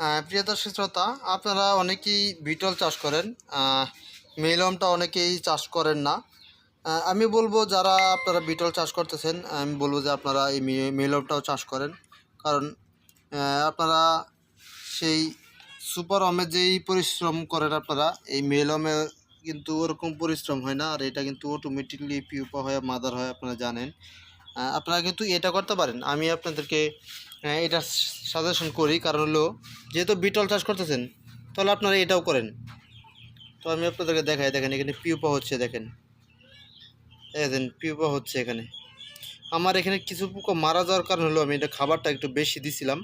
প্রিয় দর্শক শ্রোতা, আপনারা অনেকেই বিটল চাষ করেন মেলমটা অনেকেই চাষ করেন না। আমি বলব যারা আপনারা বিটল চাষ করতেছেন, আমি বলব যে আপনারা এই মেলমটাও চাষ করেন। কারণ আপনারা সেই সুপার অমে যেই পরিশ্রম করেন আপনারা, এই মেলমে কিন্তু ওরকম পরিশ্রম হয় না। আর এটা কিন্তু অটোমেটিকলি পিউপা হয়ে মাদার হয় আপনারা জানেন। আপনারা কিন্তু এটা করতে পারেন। আমি আপনাদেরকে এটা সাজেশন করি। কারণ হলো যেহেতু বিটল চাষ করতেছেন তাহলে আপনারা এটাও করেন। তো আমি আপনাদেরকে দেখাই দেখেন এখানে পিউপা হচ্ছে দেখেন। দেখেন পিউপা হচ্ছে এখানে। আমার এখানে কিছু পোকা মারা যাওয়ার কারণ হলো আমি এটা খাবারটা একটু বেশি দিছিলাম।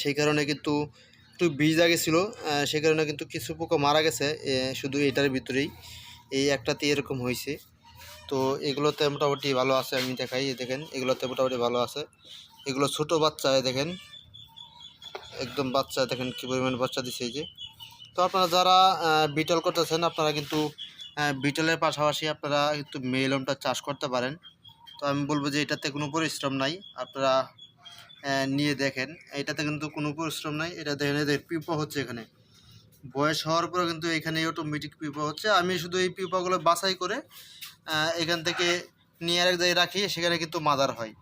সেই কারণে কিন্তু একটু বীজ আহ, সেই কারণে কিন্তু কিছু পোকা মারা গেছে। শুধু এটার ভিতরেই। এই একটাতে এরকম হয়েছে। তো এগুলোতে মোটামুটি ভালো আছে, আমি দেখাই দেখেন, এগুলোতে মোটামুটি ভালো আছে। এগুলো ছোট বাচ্চা দেখেন, একদম বাচ্চা, দেখেন কী পরিমাণ বাচ্চা দিছে যে। তো আপনারা যারা বিটল করতেছেন, আপনারা কিন্তু বিটলের পাশাপাশি আপনারা কিন্তু মেলমটা চাষ করতে পারেন। তো আমি বলব যে এটাতে কোনো পরিশ্রম নাই, আপনারা নিয়ে দেখেন। এটাতে কিন্তু কোনো পরিশ্রম নাই, এটা দেখেন, এদের পিপা হচ্ছে এখানে। বয়স হওয়ার পরে কিন্তু এখানে অটোমেটিক পিপা হচ্ছে। আমি শুধু এই পিপাগুলো বাছাই করে এখান থেকে নিয়ে আরেক জায়গায় রাখি সেখানে কিন্তু মাদার হয়।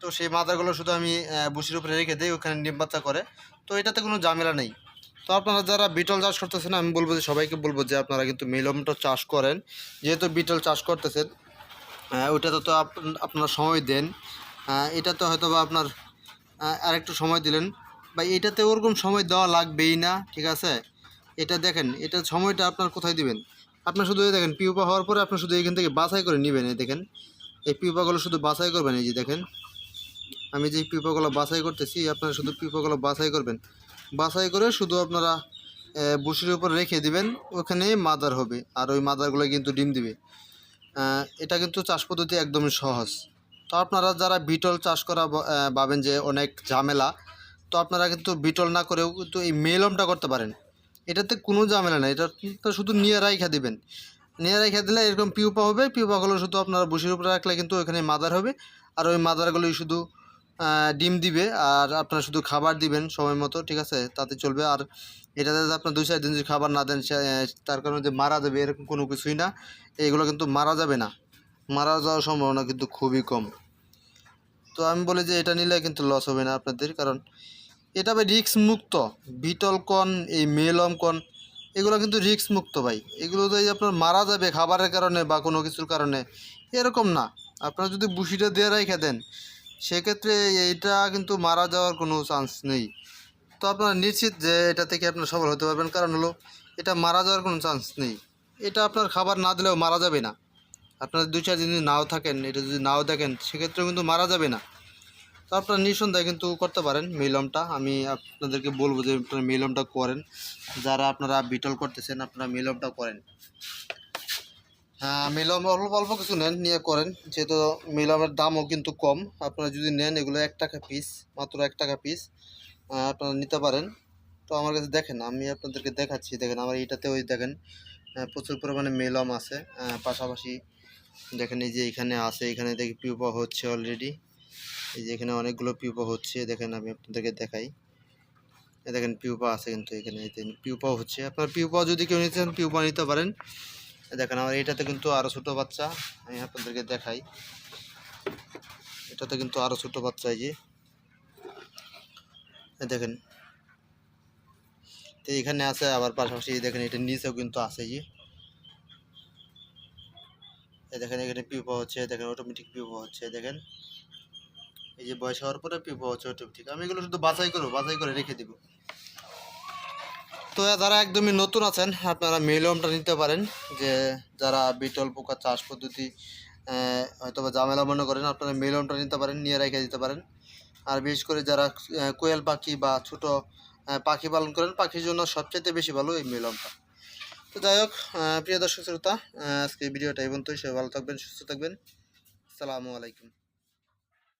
তো সেই মাদারগুলো শুধু আমি বুসির উপরে রেখে দিই ওখানে বাচ্চা করে। তো এটাতে কোনো ঝামেলা নেই। তো আপনারা যারা বিটল চাষ করতেছেন আমি বলব যে সবাইকে বলব যে আপনারা কিন্তু মেলমটা চাষ করেন। যেহেতু বিটল চাষ করতেছেন ওইটাতে তো আপ- আপনারা সময় দেন। আহ, এটাতে হয়তো বা আপনার আরেকটু সময় দিলেন। বা এটাতে ওরকম সময় দেওয়া লাগবেই না ঠিক আছে? এটা দেখেন এটা সময়টা আপনার কোথায় দিবেন? আপনার শুধু এই দেখেন পিউপা হওয়ার পরে আপনি শুধু এখান থেকে বাছাই করে নেবেন, এই দেখেন। এই পিউপাগুলো শুধু বাছাই করবেন, এই যে দেখেন। আমি যে পিউপাগুলো বাছাই করতেছি, আপনারা শুধু পিউপাগুলো বাছাই করবেন। বাছাই করে শুধু আপনারা বুসির উপর রেখে দিবেন, ওখানে মাদার হবে, আর ওই মাদারগুলো কিন্তু ডিম দিবে। এটা কিন্তু চাষ পদ্ধতি একদমই সহজ। তো আপনারা যারা বিটল চাষ করা ভাবেন যে অনেক ঝামেলা, তো আপনারা কিন্তু বিটল না করেও কিন্তু এই মেলমটা করতে পারেন। এটাতে কোনো ঝামেলা নেই। এটা তো শুধু নিয়ে রাইখা দিবেন। নিয়ে রাইখা দিলে এরকম পিউপা হবে, পিউপাগুলো শুধু আপনারা বুসির উপরে রাখলে কিন্তু ওখানে মাদার হবে। আর ওই মাদারগুলোই শুধু ডিম দিবে আর আপনারা শুধু খাবার দিবেন সময় মতো, ঠিক আছে? তাতে চলবে। আর এটাতে আপনার দুই চার দিন যদি খাবার না দেন তার কারণে যে মারা যাবে এরকম কোনো কিছুই না। এইগুলো কিন্তু মারা যাবে না। মারা যাওয়ার সম্ভাবনা কিন্তু খুবই কম। তো আমি বলি যে এটা নিলে কিন্তু লস হবে না আপনাদের, কারণ এটা ভাই রিক্স মুক্ত বিটল কন এই মেলম কন এগুলো কিন্তু রিক্স মুক্ত ভাই। এগুলো তো আপনার মারা যাবে খাবারের কারণে বা কোনো কিছুর কারণে, এরকম না। আপনারা যদি বুসিটা দিয়ে রেখে দেন, সেক্ষেত্রে এইটা কিন্তু মারা যাওয়ার কোনো চান্স নেই। তো আপনারা নিশ্চিত যে এটা থেকে আপনার সফল হতে পারবেন। কারণ হলো, এটা মারা যাওয়ার কোনো চান্স নেই। এটা আপনার খাবার না দিলেও মারা যাবে না। আপনার দুই চার দিন নাও থাকেন, এটা যদি নাও দেখেন, সেক্ষেত্রেও কিন্তু মারা যাবে না। তো আপনারা নিঃসন্দেহে কিন্তু করতে পারেন মিলমটা আমি আপনাদেরকে বলব যে আপনারা মিলমটা করেন। যারা আপনারা বিটল করতেছেন, আপনারা মিলমটা করেন। হ্যাঁ মিলম অল্প অল্প কিছু নেন, নিয়ে করেন। যেহেতু মিলমের দামও কিন্তু কম। আপনারা যদি নেন, এগুলো এক টাকা পিস মাত্র এক টাকা পিস আপনারা নিতে পারেন। তো আমার কাছে দেখেন, আমি আপনাদেরকে দেখাচ্ছি। দেখেন, আমার এইটাতে ওই দেখেন প্রচুর পরিমাণে মেলম আছে। পাশাপাশি দেখেন, এই যে এখানে আছে, এখানে দেখি পিউপা হচ্ছে অলরেডি এই যে এখানে অনেকগুলো পিউপা হচ্ছে, দেখেন আমি আপনাদেরকে দেখাই। দেখেন পিউপা আছে কিন্তু এখানে পিউপাও হচ্ছে। আপনার পিউপা যদি কেউ নিতে চান, পিউপা নিতে পারেন। দেখেন, আমার এটাতে কিন্তু আরও ছোটো বাচ্চা, আমি আপনাদেরকে দেখাই। এটাতে কিন্তু আরও ছোটো বাচ্চা এই যে। দেখেন। তো এখানে আছে, আবার পাশাপাশি দেখেন এটা নিচেও কিন্তু আছে যে। দেখেন, এখানে পিউপা হচ্ছে দেখেন অটোমেটিক পিউপা হচ্ছে দেখেন। এই যে বয়স হওয়ার পরে হচ্ছে অটোমেটিক আমি এগুলো শুধু বাছাই করব, বাছাই করে রেখে দিব। তো যারা একদমই নতুন আছেন, আপনারা মেলমটা নিতে পারেন যে যারা বিটল পোকা চাষ পদ্ধতি হয়তো বা ঝামেলা মনে করেন, আপনারা মেলমটা নিতে পারেন, নিয়ে রেখে দিতে পারেন। আর বিশেষ করে যারা কোয়েল পাখি বা ছোট পাখি পালন করেন, পাখির জন্য সবচাইতে বেশি ভালো এই মেলমটা তো যাই হোক প্রিয় দর্শক শ্রোতা আজকে ভিডিওটা এই পর্যন্তই। সবাই ভালো থাকবেন, সুস্থ থাকবেন। আসসালামু আলাইকুম।